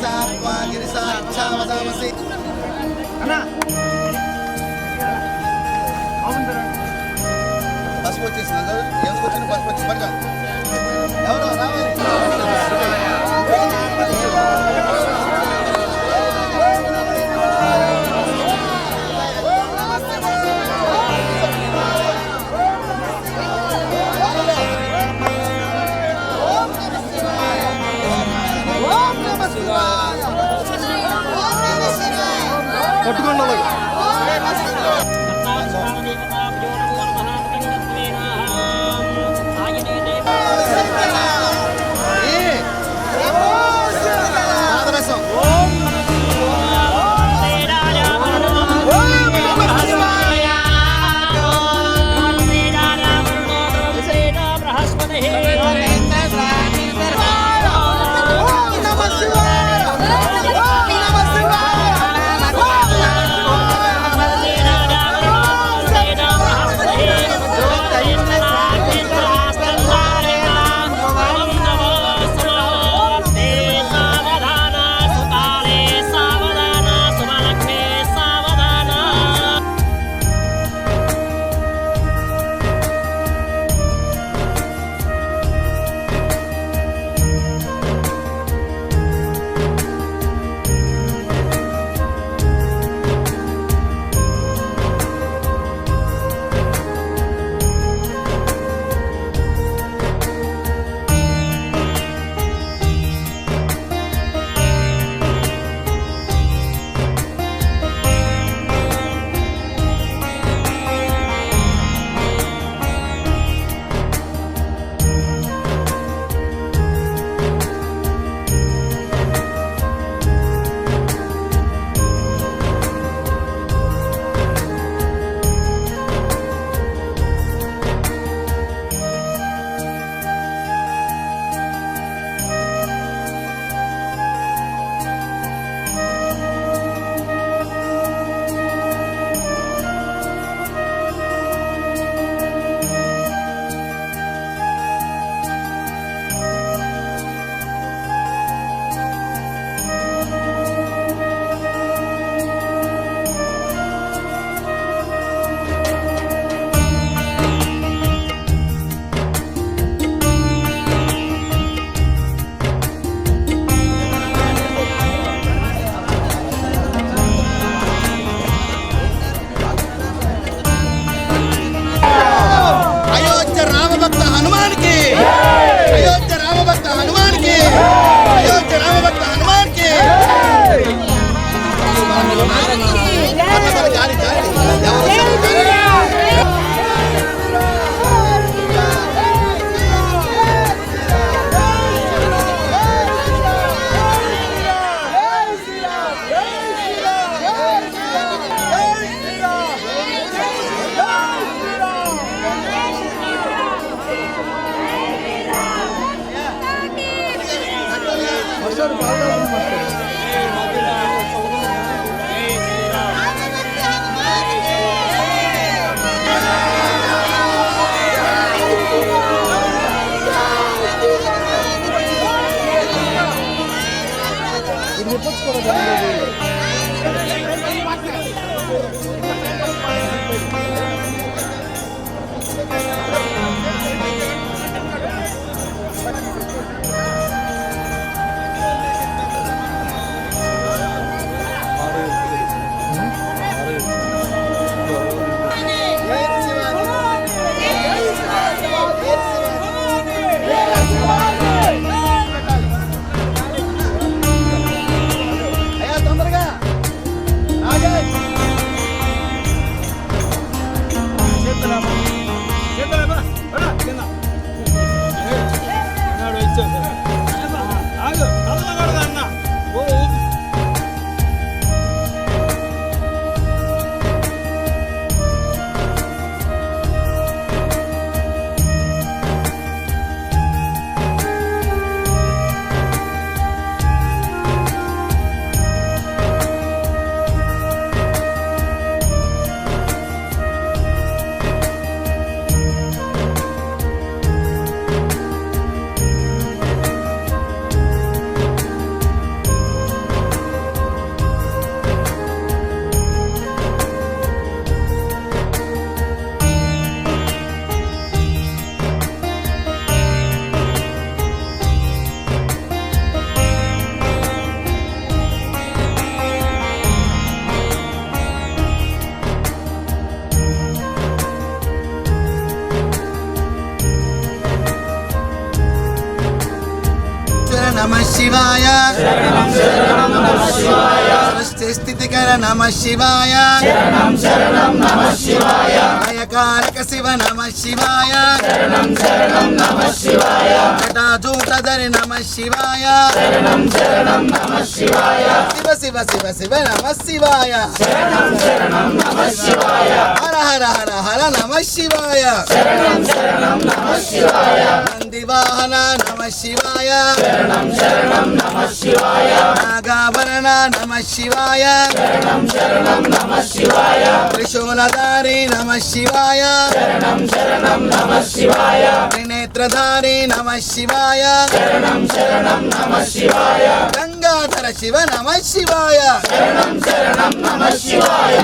స్థాత్వా గిరిసా ఇచ్చామదామసి అన్నా పసుపు వచ్చేసింది ఎందుకు వచ్చింది పసుపు వచ్చి పరిగా శివాయ సృష్టి స్థితికర నమ శివాయ భయకారక శివ నమ శివాయ జటాజూటధరి నమ శివాయ శివ శివ శివ శివ నమ శివాయ హర హర హర హర నమ శివాయ నందివాహన शिवाय। गावरणा नमः शिवाय। त्रिशूलधारी नमः शिवाय। त्रिनेत्रधारी नमः शिवाय। गङ्गाधार నాగాభరణ నమ శివాయ. త్రిశూలధారి నమ శివాయ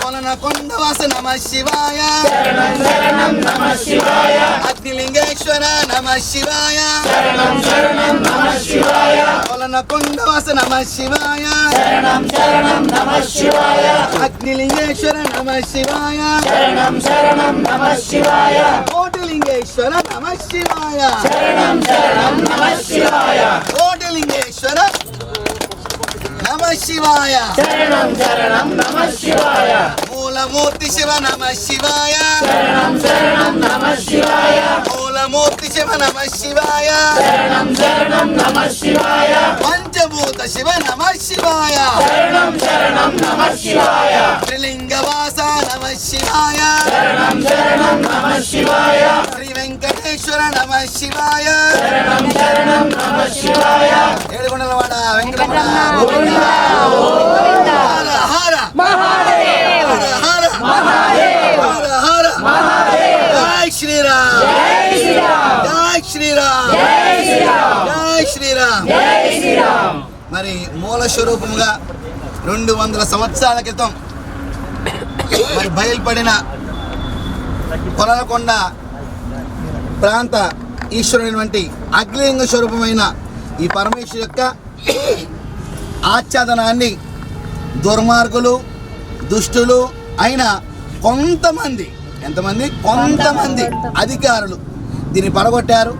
త్రినేత్రధారి నమ శివాయ గంగాధర శివ నమ శివాయ కొలన కొండవాస నమ శివాయ. అగ్నిలింగేశ్వర నమ శివాయ. కొలన కొండవాస నమ శివాయ. అగ్నిలింగేశ్వర నమ శివాయ. కోటిలింగేశ్వర నమ శివాయ. కోటిలింగేశ్వర నమ శివాయ. మూలమూర్తి శివ నమ శివాయ. మూలమూర్తి శివ నమ శివాయ. పంచభూత శివ నమ శివాయ. త్రిలింగవాస నమ శివాయ. శ్రీ వెంకటేశ్వర నమ శివాయ. వెంకటేశ్వర వెంకటరమణ గోవింద. హర హర హర హర హర జై శ్రీరామ్. జై శ్రీరామ్. జై శ్రీరామ్. మరి మూల స్వరూపంగా రెండు వందల సంవత్సరాల క్రితం మరి బయలుపడిన కొలనకొండ ప్రాంత ఈశ్వరుడైనటువంటి అగ్నిలింగ స్వరూపమైన ఈ పరమేశ్వరు యొక్క ఆచ్ఛాదనాన్ని దుర్మార్గులు దుష్టులు అయిన కొంతమంది ఎంతమంది? కొంతమంది అధికారులు దీన్ని పడగొట్టారు.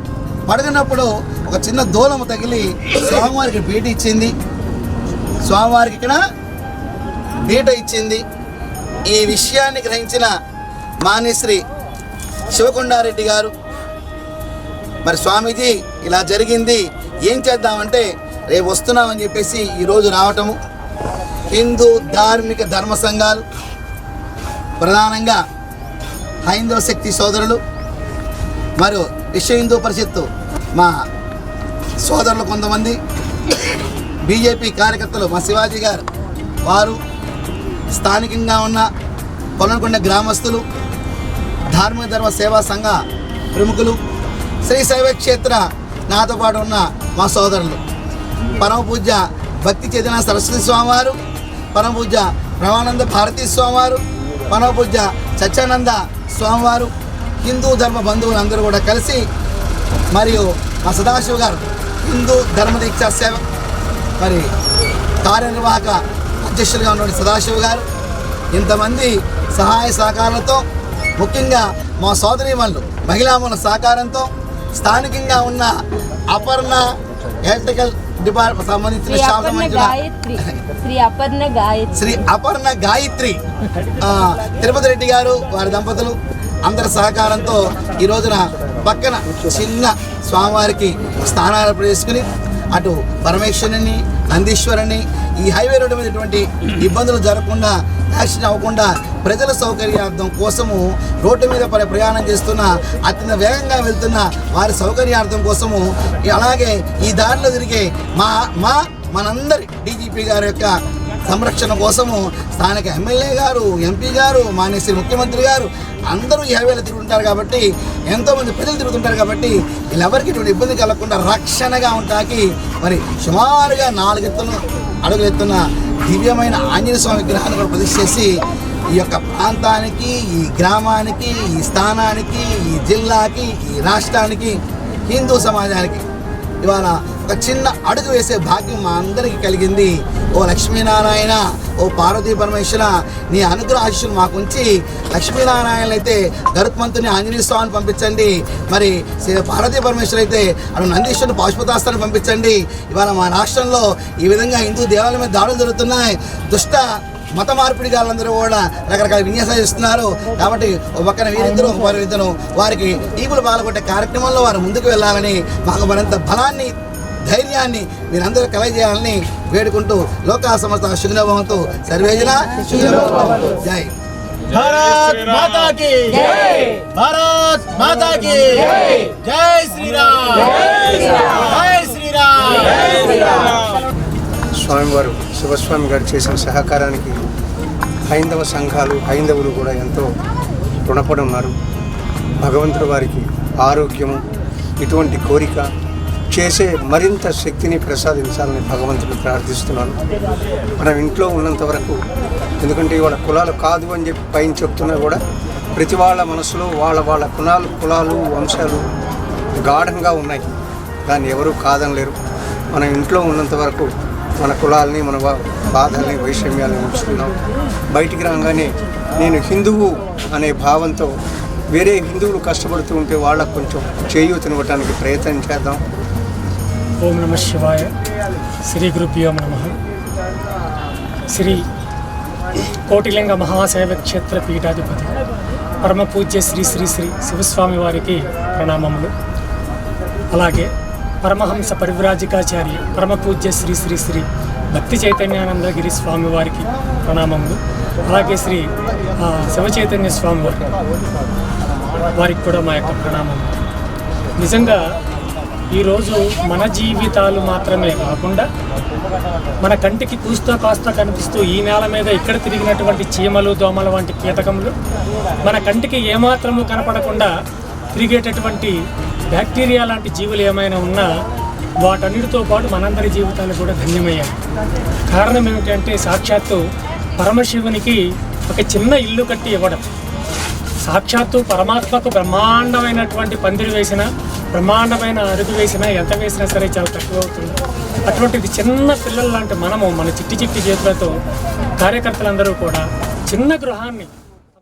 పడగనప్పుడు ఒక చిన్న దూలము తగిలి స్వామివారికి బీట ఇచ్చింది. స్వామివారికి ఇక్కడ బీట ఇచ్చింది. ఈ విషయాన్ని గ్రహించిన మానిశ్రీ శివకొండారెడ్డి గారు మరి స్వామీజీ ఇలా జరిగింది ఏం చేద్దామంటే రేపు వస్తున్నామని చెప్పేసి ఈరోజు రావటము. హిందూ ధార్మిక ధర్మ సంఘాలు ప్రధానంగా హైందవ శక్తి సోదరులు మరియు విశ్వ హిందూ పరిషత్తు మా సోదరులు కొంతమంది బీజేపీ కార్యకర్తలు మా శివాజీ గారు వారు స్థానికంగా ఉన్న కొలనకొండ గ్రామస్తులు ధార్మిక ధర్మ సేవా సంఘ ప్రముఖులు శ్రీ శైవ క్షేత్ర నాతో పాటు ఉన్న మా సోదరులు. పరమ పూజ భక్తి చెందిన సరస్వతి స్వామివారు పరమ పూజ రమానంద భారతీ స్వామివారు పరమ పూజ సత్యానంద స్వామివారు హిందూ ధర్మ బంధువులు అందరూ కూడా కలిసి మరియు మా సదాశివ గారు హిందూ ధర్మ దీక్షా సేవ మరి కార్యనిర్వాహక అధ్యక్షులుగా ఉన్న సదాశివ గారు ఇంతమంది సహాయ సహకారాలతో ముఖ్యంగా మా సోదరి మహిళా మహిళామణుల సహకారంతో స్థానికంగా ఉన్న అపర్ణ ఎలక్ట్రికల్ డిపార్ట్మెంట్ సంబంధించిన శ్రీ అపర్ణ గాయత్రి. శ్రీ అపర్ణ గాయత్రి. శ్రీ అపర్ణ గాయత్రి. ఆ, తిరుపతి రెడ్డి గారు వారి దంపతులు అందరి సహకారంతో ఈ రోజున పక్కన చిన్న స్వామివారికి స్థానాలు చేసుకుని అటు పరమేశ్వరుని నందీశ్వరుని ఈ హైవే రోడ్డు మీద ఇటువంటి ఇబ్బందులు జరగకుండా యాక్సిడెంట్ అవ్వకుండా ప్రజల సౌకర్యార్థం కోసము రోడ్డు మీద పరి- ప్రయాణం చేస్తున్న అత్యంత వేగంగా వెళ్తున్న వారి సౌకర్యార్థం కోసము అలాగే ఈ దారిలో తిరిగే మా మా మనందరి డీజీపీ గారి యొక్క సంరక్షణ కోసము స్థానిక ఎమ్మెల్యే గారు ఎంపీ గారు మానేసి ముఖ్యమంత్రి గారు అందరూ ఈ హైవేలో తిరుగుతుంటారు కాబట్టి ఎంతోమంది ప్రజలు తిరుగుతుంటారు కాబట్టి వీళ్ళెవరికి ఇటువంటి ఇబ్బంది కలగకుండా రక్షణగా ఉంటాకి మరి సుమారుగా నాలుగెత్తులు అడుగులెత్తున్న దివ్యమైన ఆంజనేయ స్వామి విగ్రహాన్ని కూడా ప్రతిష్ఠ చేసి ఈ యొక్క ప్రాంతానికి ఈ గ్రామానికి ఈ స్థానానికి ఈ జిల్లాకి ఈ రాష్ట్రానికి హిందూ సమాజానికి ఇవాళ ఒక చిన్న అడుగు వేసే భాగ్యం మా అందరికీ కలిగింది. ఓ లక్ష్మీనారాయణ ఓ పార్వతీ పరమేశ్వర నీ అనుగ్రహ ఆశీస్సులు మాకు ఉంచి లక్ష్మీనారాయణ అయితే గరుత్మంతుని ఆంజనేయ స్వామిని పంపించండి. మరి శ్రీ పార్వతీ పరమేశ్వర అయితే అటు నందీశ్వరుని పాశుపతాస్తాన్ని పంపించండి. ఇవాళ మా రాష్ట్రంలో ఈ విధంగా హిందూ దేవాలయం మీద దాడులు జరుగుతున్నాయి. దుష్ట మత మార్పిడి వాళ్ళందరూ కూడా రకరకాల విన్యాసాలు ఇస్తున్నారు కాబట్టి ఒక వీరిద్దరు వీరిద్దరూ ఒక పరిమితను వారికి ఈగులు పాల్గొట్టే కార్యక్రమంలో వారు ముందుకు వెళ్ళాలని మాకు మరింత బలాన్ని ధైర్యాన్ని మీరందరూ కలగజేయాలని వేడుకుంటూ లోకా సమస్త శుగ్నభవంతో సర్వేజన జై. భారత్ మాతాకి భారత్ మాతాకి జై శ్రీరామ్. స్వామివారు శివస్వామి గారు చేసిన సహకారానికి హైందవ సంఘాలు హైందవులు కూడా ఎంతో రుణపడి ఉన్నారు. భగవంతుడు వారికి ఆరోగ్యము ఇటువంటి కోరిక చేసే మరింత శక్తిని ప్రసాదించాలని భగవంతుడు ప్రార్థిస్తున్నాను. మనం ఇంట్లో ఉన్నంత వరకు ఎందుకంటే ఇవాళ కులాలు కాదు అని చెప్పి పైన చెప్తున్నా కూడా ప్రతి వాళ్ళ మనసులో వాళ్ళ వాళ్ళ కులాలు కులాలు వంశాలు గాఢంగా ఉన్నాయి. దాన్ని ఎవరూ కాదనలేరు. మనం ఇంట్లో ఉన్నంత వరకు మన కులాలని మన బాధల్ని వైషమ్యాలని ఉంచుకున్నాం. బయటికి రాగానే నేను హిందువు అనే భావంతో వేరే హిందువులు కష్టపడుతూ ఉంటే వాళ్ళకు కొంచెం చేయూతనివ్వటానికి ప్రయత్నం చేద్దాం. ఓం నమ శివాయ. శ్రీ గురుభ్యో నమ. శ్రీ కోటిలింగ మహాశైవ క్షేత్ర పీఠాధిపతి పరమ పూజ్య శ్రీ శ్రీ శ్రీ శివస్వామి వారికి ప్రణామములు. అలాగే పరమహంస పరివ్రాజికాచార్య పరమ పూజ్య శ్రీ శ్రీ శ్రీ భక్తి చైతన్యానందగిరి స్వామి వారికి ప్రణామములు. అలాగే శ్రీ శివచైతన్య శివ చైతన్య స్వామి వారి వారికి కూడా మా యొక్క ప్రణామం నిజంగా ఈరోజు మన జీవితాలు మాత్రమే కాకుండా మన కంటికి కూస్తా కాస్తా కనిపిస్తూ ఈ నేల మీద ఇక్కడ తిరిగినటువంటి చీమలు దోమలు వంటి కీటకములు మన కంటికి ఏమాత్రము కనపడకుండా తిరిగేటటువంటి బ్యాక్టీరియా లాంటి జీవులు ఏమైనా ఉన్నా వాటన్నిటితో పాటు మనందరి జీవితాలు కూడా ధన్యమయ్యాయి. కారణం ఏమిటంటే సాక్షాత్తు పరమశివునికి ఒక చిన్న ఇల్లు కట్టి ఇవ్వడం. సాక్షాత్తు పరమాత్మకు బ్రహ్మాండమైనటువంటి పందిరి వేసిన బ్రహ్మాండమైన అరుగు వేసినా ఎంత వేసినా సరే చాలా తక్కువ అవుతుంది. అటువంటిది చిన్న పిల్లల లాంటి మనము మన చిట్టి చిట్టి చేతులతో కార్యకర్తలందరూ కూడా చిన్న గృహాన్ని